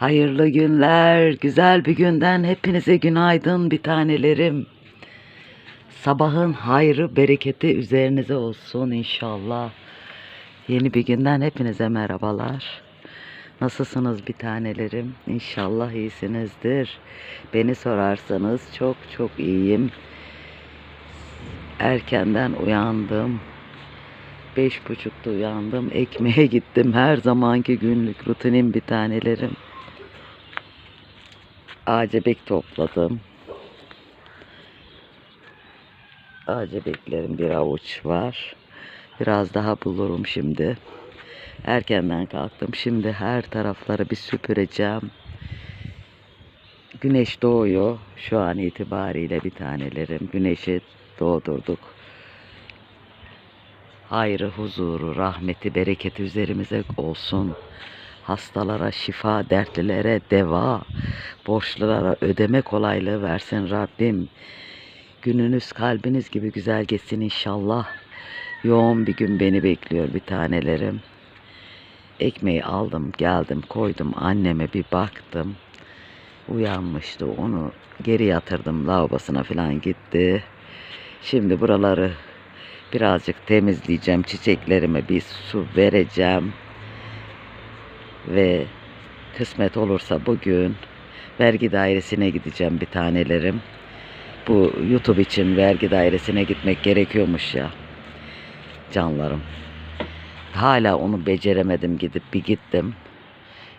Hayırlı günler, güzel bir günden hepinize günaydın bir tanelerim. Sabahın hayrı, bereketi üzerinize olsun inşallah. Yeni bir günden hepinize merhabalar. Nasılsınız bir tanelerim? İnşallah iyisinizdir. Beni sorarsanız çok çok iyiyim. Erkenden uyandım. Beş buçukta uyandım. Ekmeğe gittim. Her zamanki günlük rutinim bir tanelerim. Ağacabek topladım. Ağacabeklerin bir avuç var. Biraz daha bulurum şimdi. Erkenden kalktım. Şimdi her tarafları bir süpüreceğim. Güneş doğuyor. Şu an itibariyle bir tanelerim. Güneşi doğdurduk. Hayrı, huzuru, rahmeti, bereketi üzerimize olsun. Hastalara şifa, dertlilere deva, borçlulara ödeme kolaylığı versin Rabbim. Gününüz kalbiniz gibi güzel geçsin inşallah. Yoğun bir gün beni bekliyor bir tanelerim. Ekmeği aldım, geldim, koydum anneme bir baktım. Uyanmıştı, onu geri yatırdım lavabosuna falan gitti. Şimdi buraları birazcık temizleyeceğim. Çiçeklerime bir su vereceğim. Ve kısmet olursa bugün vergi dairesine gideceğim bir tanelerim. Bu YouTube için vergi dairesine gitmek gerekiyormuş ya. Canlarım. Hala onu beceremedim gidip bir gittim.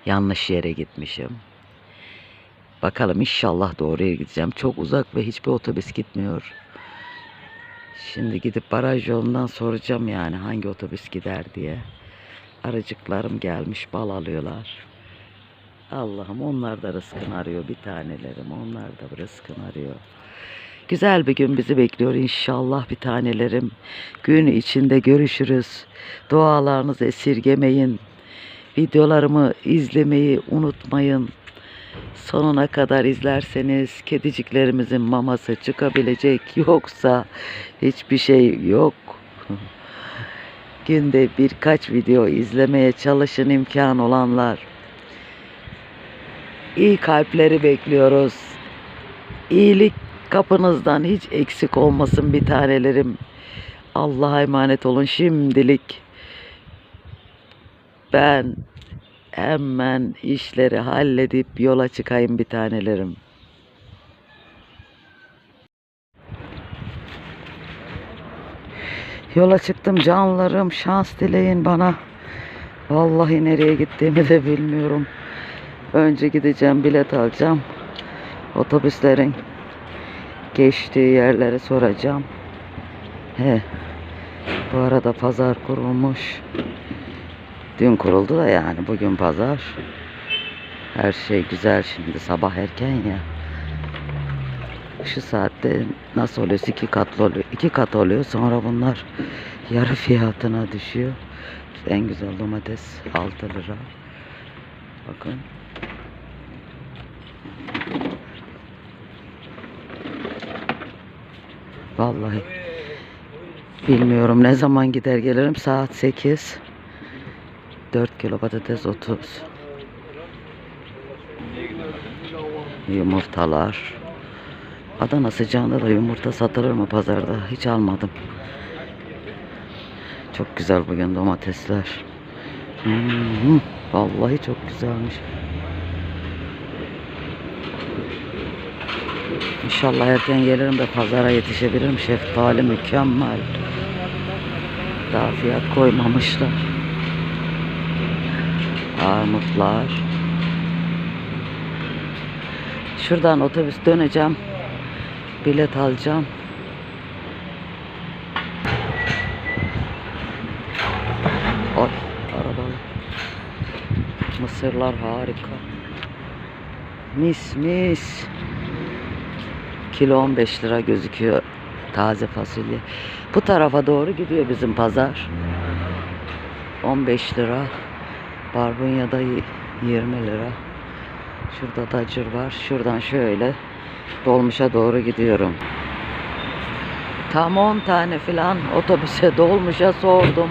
Yanlış yere gitmişim. Bakalım inşallah doğruya gideceğim. Çok uzak ve hiçbir otobüs gitmiyor. Şimdi gidip baraj yolundan soracağım yani hangi otobüs gider diye. Arıcıklarım gelmiş bal alıyorlar. Allah'ım onlar da rızkını arıyor bir tanelerim. Onlar da rızkını arıyor. Güzel bir gün bizi bekliyor inşallah bir tanelerim. Gün içinde görüşürüz. Dualarınızı esirgemeyin. Videolarımı izlemeyi unutmayın. Sonuna kadar izlerseniz kediciklerimizin maması çıkabilecek yoksa hiçbir şey yok. Günde birkaç video izlemeye çalışın imkan olanlar. İyi kalpleri bekliyoruz. İyilik kapınızdan hiç eksik olmasın bir tanelerim. Allah'a emanet olun şimdilik. Ben hemen işleri halledip yola çıkayım bir tanelerim. Yola çıktım canlarım şans dileyin bana. Vallahi nereye gittiğimi de bilmiyorum. Önce gideceğim bilet alacağım. Otobüslerin geçtiği yerleri soracağım. He. Bu arada pazar kurulmuş. Dün kuruldu da yani bugün pazar. Her şey güzel şimdi sabah erken ya. Şu saatte nasıl oluyor? iki katlı oluyor. iki kat oluyor. Sonra bunlar yarı fiyatına düşüyor. En güzel domates 6 lira. Bakın. Vallahi bilmiyorum ne zaman gider gelirim. Saat 8. 4 kilo patates 30. Yumurtalar. Adana sıcağında da yumurta satılır mı pazarda? Hiç almadım. Çok güzel bugün domatesler. Hmm, vallahi çok güzelmiş. İnşallah erken gelirim de pazara yetişebilirim. Şeftali mükemmel. Daha fiyat koymamışlar. Armutlar. Şuradan otobüs döneceğim. Bilet alacağım. Ay arabalı. Mısırlar harika. Mis mis. Kilo 15 lira gözüküyor taze fasulye. Bu tarafa doğru gidiyor bizim pazar. 15 lira. Barbunya'da y- 20 lira. Şurada da var. Şuradan şöyle dolmuşa doğru gidiyorum. Tam 10 tane falan otobüse dolmuşa sordum.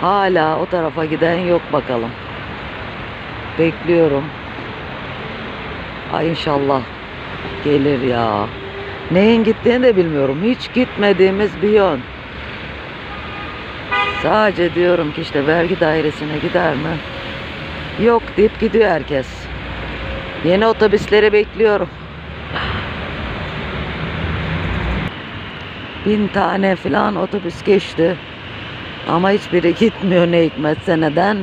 Hala o tarafa giden yok bakalım. Bekliyorum. Ay inşallah gelir ya. Neyin gittiğini de bilmiyorum. Hiç gitmediğimiz bir yön. Sadece diyorum ki işte vergi dairesine gider mi? Yok deyip gidiyor herkes. Yeni otobüsleri bekliyorum. Bin tane falan otobüs geçti. Ama hiçbiri gitmiyor ne hikmetse neden?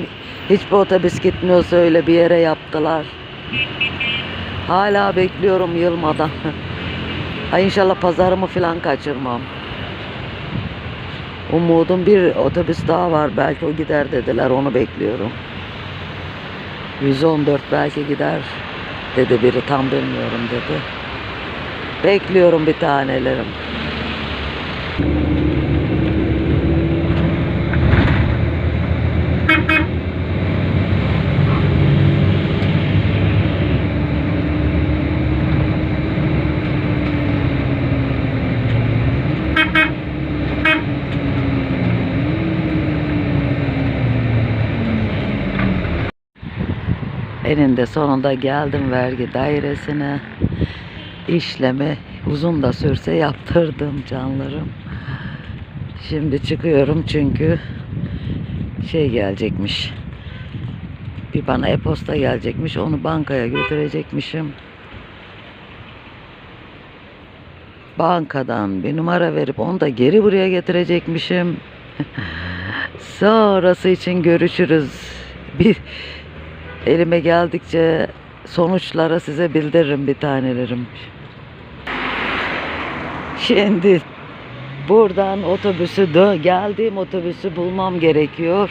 Hiçbir otobüs gitmiyorsa öyle bir yere yaptılar. Hala bekliyorum yılmadan. Ay inşallah pazarımı falan kaçırmam. Umudum bir otobüs daha var. Belki o gider dediler. Onu bekliyorum. 114 belki gider dedi biri. Tam bilmiyorum dedi. Bekliyorum bir tanelerim. Eninde sonunda geldim vergi dairesine. İşlemi uzun da sürse yaptırdım canlarım. Şimdi çıkıyorum çünkü şey gelecekmiş. Bir bana e-posta gelecekmiş. Onu bankaya götürecekmişim. Bankadan bir numara verip onu da geri buraya getirecekmişim. Sonrası için görüşürüz. Bir elime geldikçe sonuçları size bildiririm bir tanelerim. Şimdi buradan otobüsü dö geldiğim otobüsü bulmam gerekiyor.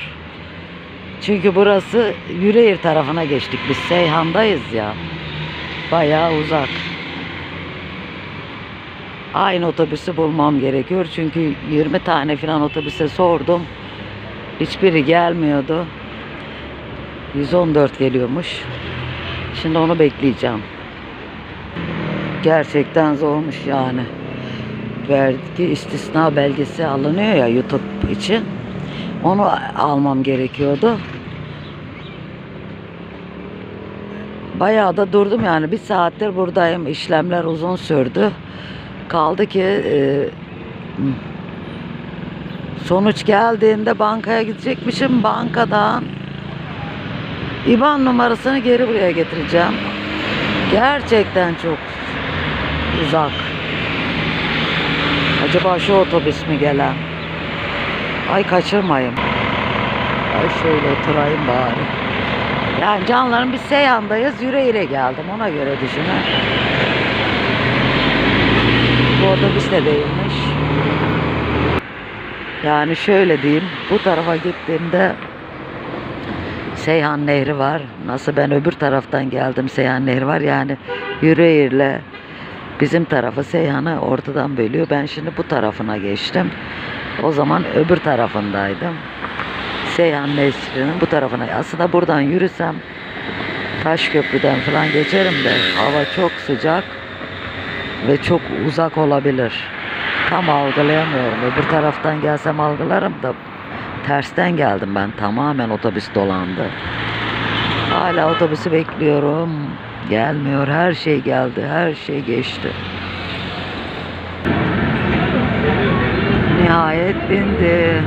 Çünkü burası Yüreğir tarafına geçtik. Biz Seyhan'dayız ya. Bayağı uzak. Aynı otobüsü bulmam gerekiyor. Çünkü 20 tane falan otobüse sordum. Hiçbiri gelmiyordu. 114 geliyormuş. Şimdi onu bekleyeceğim. Gerçekten zormuş yani. Vergi istisna belgesi alınıyor ya YouTube için. Onu almam gerekiyordu. Bayağı da durdum yani. Bir saattir buradayım. İşlemler uzun sürdü. Kaldı ki e, sonuç geldiğinde bankaya gidecekmişim. Bankadan İban numarasını geri buraya getireceğim. Gerçekten çok uzak. Acaba şu otobüs mü gelen? Ay kaçırmayayım. Ay şöyle oturayım bari. Yani canlarım biz Seyhan'dayız. Yüreğir'e geldim. Ona göre düşünün. Bu otobüs de değilmiş. Yani şöyle diyeyim. Bu tarafa gittiğimde Seyhan Nehri var. Nasıl ben öbür taraftan geldim Seyhan Nehri var. Yani Yüreğir'le bizim tarafı Seyhan'ı ortadan bölüyor. Ben şimdi bu tarafına geçtim. O zaman öbür tarafındaydım. Seyhan Nehri'nin bu tarafına. Aslında buradan yürüsem Taşköprü'den falan geçerim de hava çok sıcak ve çok uzak olabilir. Tam algılayamıyorum. Öbür taraftan gelsem algılarım da tersten geldim ben. Tamamen otobüs dolandı. Hala otobüsü bekliyorum. Gelmiyor. Her şey geldi. Her şey geçti. Nihayet bindi.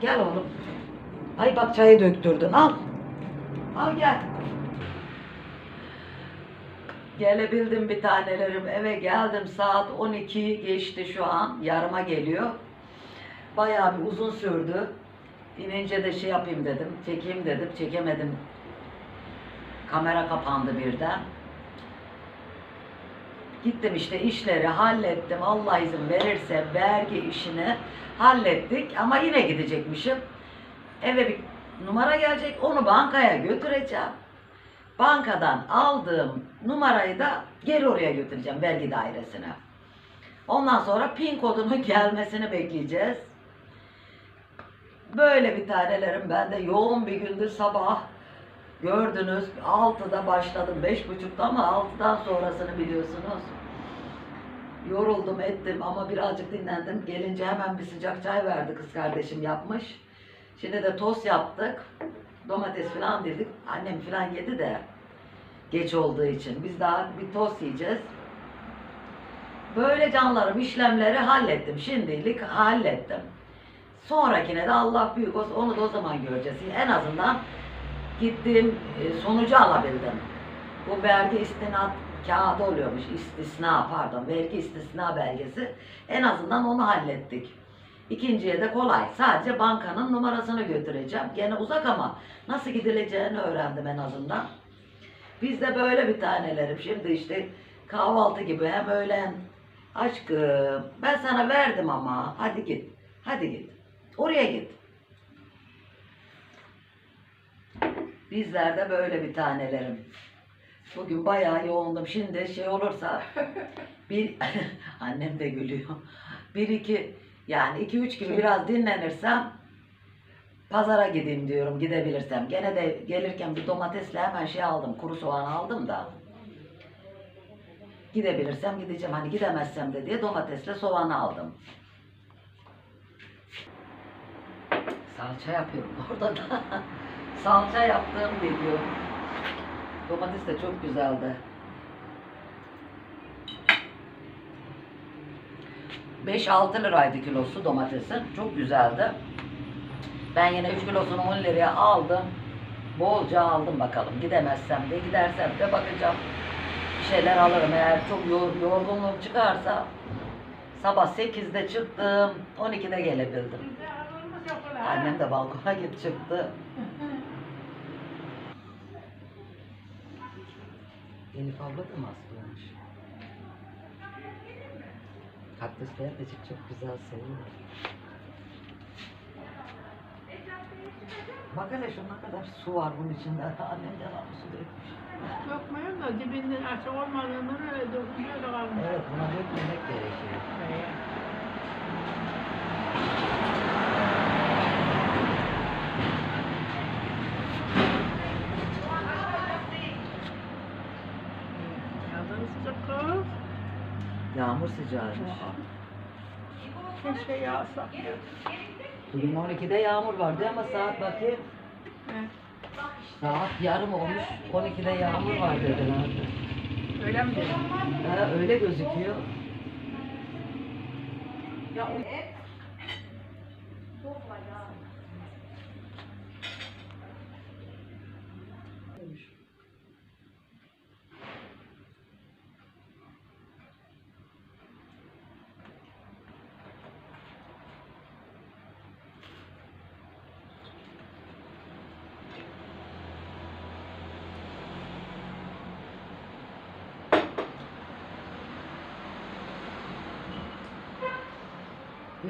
Gel oğlum. Ay bak çayı döktürdün. Al. Al gel. Gelebildim bir tanelerim. Eve geldim. Saat 12 geçti şu an. Yarıma geliyor. Bayağı bir uzun sürdü. İnince de şey yapayım dedim. Çekeyim dedim. Çekemedim. Kamera kapandı birden. Gittim işte işleri hallettim. Allah izin verirse vergi işini hallettik. Ama yine gidecekmişim. Eve bir numara gelecek. Onu bankaya götüreceğim. Bankadan aldığım numarayı da geri oraya götüreceğim vergi dairesine. Ondan sonra pin kodunun gelmesini bekleyeceğiz. Böyle bir tanelerim ben de yoğun bir gündür sabah gördünüz 6'da başladım 5.30'da ama 6'dan sonrasını biliyorsunuz. Yoruldum ettim ama birazcık dinlendim. Gelince hemen bir sıcak çay verdi kız kardeşim yapmış. Şimdi de tost yaptık. Domates falan dedik. Annem falan yedi de geç olduğu için. Biz daha bir tost yiyeceğiz. Böyle canlarım işlemleri hallettim. Şimdilik hallettim. Sonrakine de Allah büyük olsun. Onu da o zaman göreceğiz. En azından gittiğim e, sonucu alabildim. Bu vergi istinat kağıdı oluyormuş. İstisna pardon. Vergi istisna belgesi. En azından onu hallettik. İkinciye de kolay. Sadece bankanın numarasını götüreceğim. Gene uzak ama nasıl gidileceğini öğrendim en azından. Biz de böyle bir tanelerim. Şimdi işte kahvaltı gibi hem öğlen aşkım ben sana verdim ama hadi git. Hadi git. Oraya git. Bizler de böyle bir tanelerim. Bugün bayağı yoğundum. Şimdi şey olursa bir annem de gülüyor. Bir iki yani iki üç gibi biraz dinlenirsem pazara gideyim diyorum gidebilirsem. Gene de gelirken bir domatesle hemen şey aldım. Kuru soğan aldım da. Gidebilirsem gideceğim. Hani gidemezsem de diye domatesle soğan aldım. Salça yapıyorum orada da. Salça yaptığım video. Domates de çok güzeldi. 5-6 liraydı kilosu domatesin. Çok güzeldi. Ben yine 3 kilosunu 10 liraya aldım. Bolca aldım bakalım. Gidemezsem de gidersem de bakacağım. Bir şeyler alırım. Eğer çok yor- yorgunluğum çıkarsa sabah 8'de çıktım. 12'de gelebildim. Annem de balkona git çıktı. Elif abla da mı hastaymış? Kaktüsler de çok, çok güzel seviyor. Bak hele şu ne kadar su var bunun içinde. Annem devamlı su dökmüş. Dökmüyorum da dibinden açık olmadığından öyle döküm öyle kalmış. Evet buna dökmemek gerekiyor. Yazın sıcak kız. Yağmur sıcağıymış. Keşke yağsa. Bugün 12'de yağmur vardı ama saat bakayım. He, Saat yarım olmuş. 12'de yağmur var dediler. Öyle mi dedim? Ha, öyle gözüküyor. Ya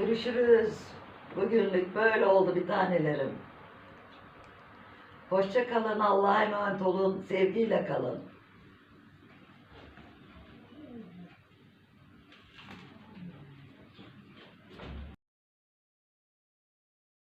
Görüşürüz. Bugünlük böyle oldu bir tanelerim. Hoşça kalın, Allah'a emanet olun, sevgiyle kalın.